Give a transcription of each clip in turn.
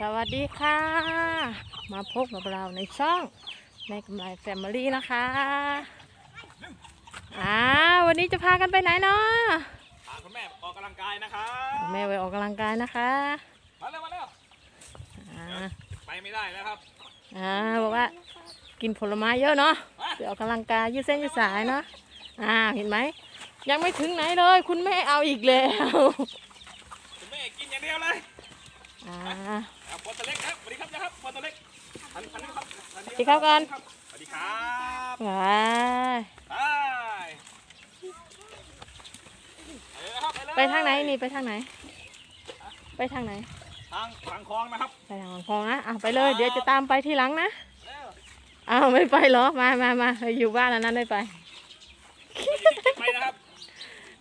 สวัสดีค่ะ มาพบกับเราในช่องในกำไรแฟมิลี่นะคะอ่าวันนี้จะพากันไปไหนเนาะพาคุณแม่ออกกำลังกายนะครับแม่ไปออกกำลังกายนะคะมาเร็วมาเร็วอ่าไปไม่ได้แล้วครับอ่าบอกว่ากินผลไม้เยอะเนาะไปออกกำลังกายยืดเส้นยืดสายเนาะอ่าเห็นไหมยังไม่ถึงไหนเลย คุณแม่เอาอีกแล้วคุณแม่กินอย่างเดียวเลยอ่า เอาปอตัวเล็กครับสวัสดีครับนะครับปอตัวเล็กอันอันนี้ครับอันนี้สวัสดีครับก่อนสวัสดีครับว้ายไปไปเลยนะครับเลยไปทางไหนนี่ไปทางไหน ไปทางไหน ทางทางคลองนะครับ ไปทางคลองนะอะไปเลย เดี๋ยวจะตามไปทีหลังนะเร็วอ้าวไม่ไปเหรอ มามามาอยู่บ้านแล้วนั้นไม่ไป ไปนะครับ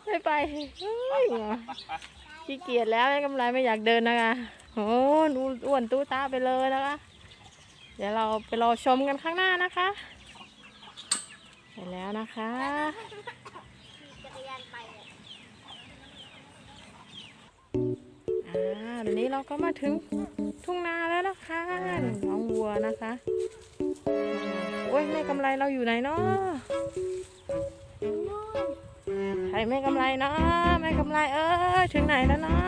ไม่ไปเฮ้ยขี้เกียจแล้วไม่กำไรไม่อยากเดินนะคะ โอ้ดูอ้วนตู้ตาไปเลยนะคะ เดี๋ยวเราไปรอชมกันข้างหน้านะคะไปแล้วนะคะจักรยานไปเลยอ่าเดี๋ยวนี้เราก็มาถึงทุ่งนาแล้วนะคะน้องวัวนะคะโอ้ยแม่กำไรเราอยู่ไหนเนาะใครแม่กำไรเนาะแม่กำไรเอ้ยถึงไหนแล้วเนาะ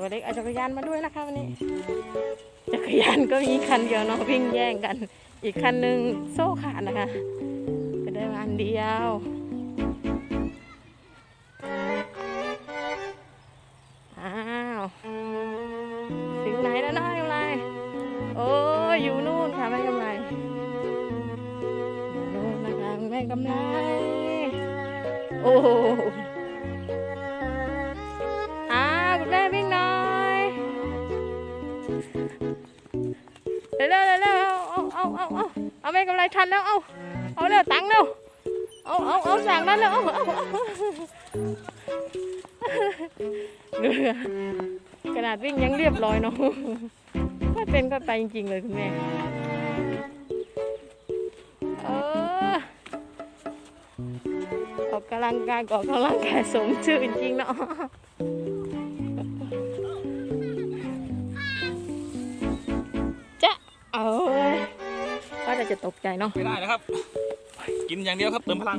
ตัวเล็กเอาจักรยานมาด้วยนะคะวันนี้ จักรยานก็มีคันเดียวเนาะวิ่งแย่งกัน อีกคันหนึ่งโซ่ขาดนะคะไปได้มาอันเดียว เอาแม่กำไรทันแล้ว เอาเอาเร็วตังเร็ว เอาเอาเอาสั่งนั้นเร็ว เอาเอาเอาเรือกระดาษวิ่งยังเรียบร้อยเนาะก็เป็นก็ไปจริงๆเลยคุณแม่ เออออกกำลังกายออกกำลังกายสมชื่อจริงเนาะ จะตกใจเนาะไม่ได้นะครับ กินอย่างเดียวครับเติมพลัง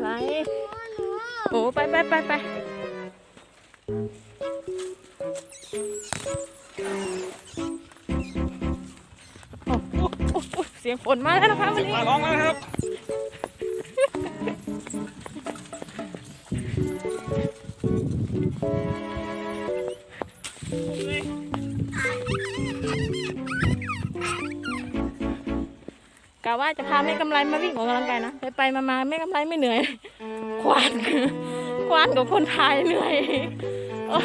ไรโอ้ไปไปไปไปโอ้โอ้โอ้โอ้เสียงฝนมาแล้วนะคะวันนี้มาร้องแล้วนะครับ กะว่าจะพาแม่กำไรมาวิ่งออกกำลังกายนะไปไปมามาแม่กำไรไม่เหนื่อยควานควานกับคนไทยเหนื่อยโอ้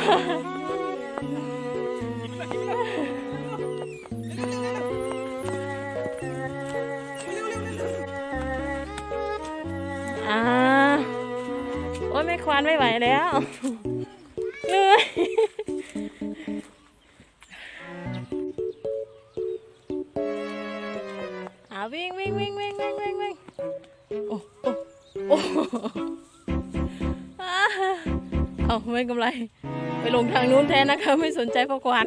อ่าโอ้ยไม่ควานไม่ไหวแล้วเหนื่อย เอาไม่กำไร ไปลงทางนู้นแทนนะคะ ไม่สนใจประกวาน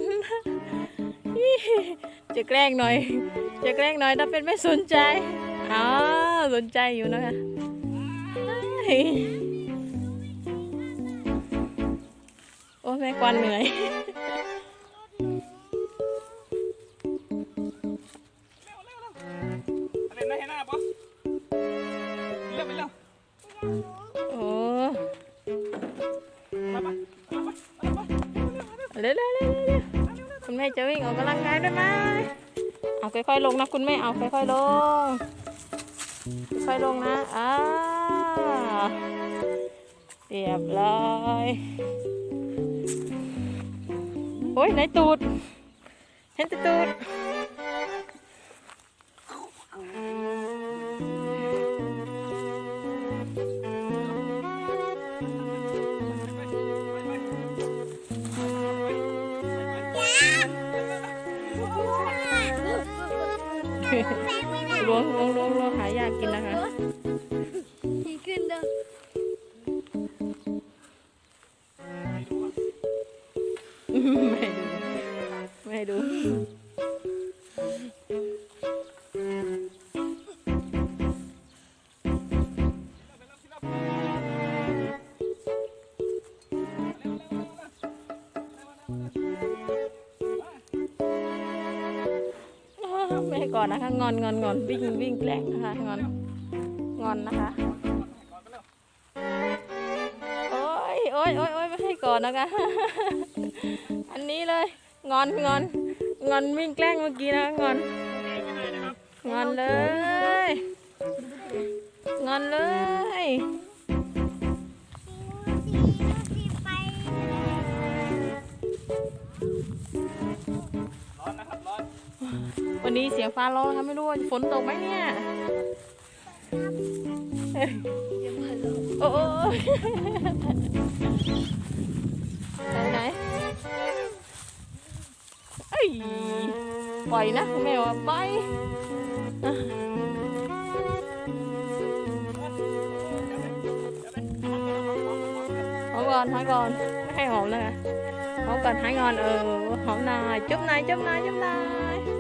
จะแกล้งหน่อย จะแกล้งหน่อยถ้าเป็นไม่สนใจอ๋อสนใจอยู่นะคะโอ้แม่กวนเหนื่อย เร็วเร็วเร็วเร็วคุณแม่จะวิ่งออกกำลังกายด้วยไหมเอาค่อยๆลงนะคุณแม่เอาค่อยๆลงค่อยๆลงนะอ่าเรียบร้อยโอ้ยไหนตูด เห็นแต่ตูด ล้วงล้วงล้วงล้วงหายากกินนะคะดีขึ้นเด้อ ก่อนนะคะงอนงอนงอนวิ่งวิ่งแกล้งนะคะงอนงอนนะคะโอ้ยโอ้ยโอ้ยโอ้ยไม่ให้ก่อนนะคะ อันนี้เลยงอนงอนงอนวิ่งแกล้งเมื่อกี้นะคะงอนงอนเลยงอนเลย วันนี้เสียงฟ้าร้องนะคะไม่รู้ว่าฝนตกไหมเนี่ยโอ้ยไหนไหนเอ้ยปล่อยนะคุณแม่ว่าไปอะหอมก่อนหอมก่อนไม่ให้หอมเลยหอมก่อนหายงอนเออหอมน่อยจุ๊บน่อยจุ๊บน่อยจุ๊บน่อย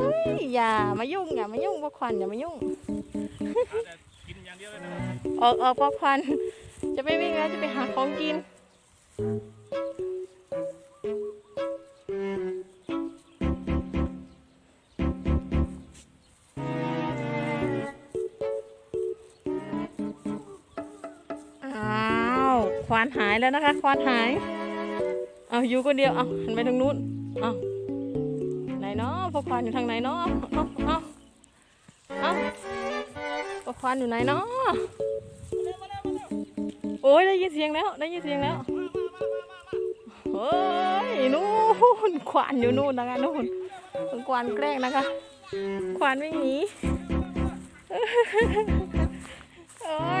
อุ้ยอย่ามายุ่งอย่ามายุ่งพวกควันอย่ามายุ่งกินอย่างเดียวเลยนะออกออกพวกควันจะไปวิ่งแล้วจะไปหาของกินอ้าวควานหายแล้วนะคะ ควานหาย เอาอยู่คนเดียว เอาหันไปทางนู้น เอา เนาะพวกควานอยู่ทางไหนเนาะเอาเอาเอาควานอยู่ไหนเนาะโอ้ยได้ยินเสียงแล้วได้ยินเสียงแล้วเฮ้ยนู่นควานอยู่นู่นนะคะนู่นควานแกล้งนะคะ ควานไม่หนีเอ้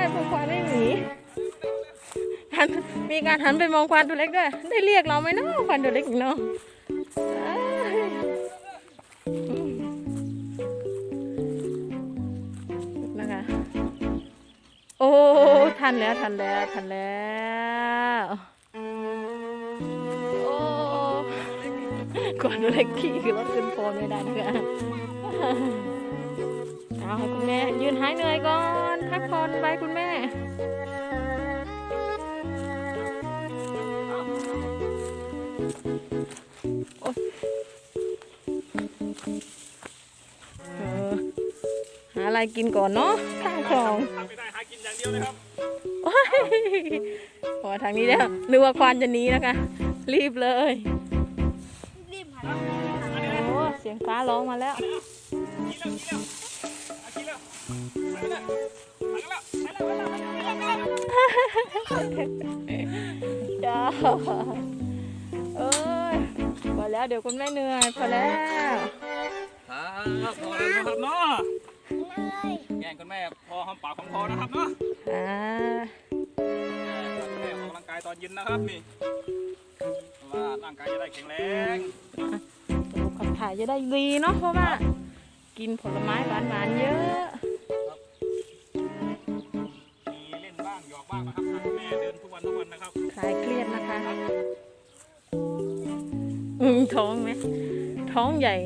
ยพวกควานไม่หนีหันมีการหันไปมองควานตัวเล็กด้วยได้เรียกเราไหมเนาะควานตัวเล็กเนาะ ทันแล้วทันแล้วทันแล้วโอ้ควานตัวเล็กขี่คือรถขึ้นโพนไม่ได้นะคะเอาให้คุณแม่ยืนหายเหนื่อยก่อนพักผ่อนไปคุณแม่เออหาอะไรกินก่อนเนาะข้างคลองทำไม่ได้หากินอย่างเดียวเลยครับ โอ้ยพอทางนี้แล้วนึกว่าควานจะหนีนะคะ รีบเลย รีบหันโอ้เสียงฟ้าร้องมาแล้วกินแล้วกินแล้วเอากินแล้วไปแล้วไปแล้วไปแล้วไปแล้วไปแล้วจ้าเอ้ยพอแล้วเดี๋ยวคุณแม่เหนื่อยพอแล้วครับพอแล้วนะครับเนาะเลยแกงคุณแม่พอหอมปากของพอนะครับเนาะายตอนเย็นนะครับนี่เพราะว่าร่างกายจะได้แข็งแรงระบบขับถ่ายจะได้ดีเนาะเพราะว่า กินผลไม้หวานๆเยอะมีเล่นบ้างหยอกบ้างนะครับพาคุณแม่เดินทุกวันทุกวันนะครับคลายเครียดนะคะอืมท้องไหมท้องใหญ่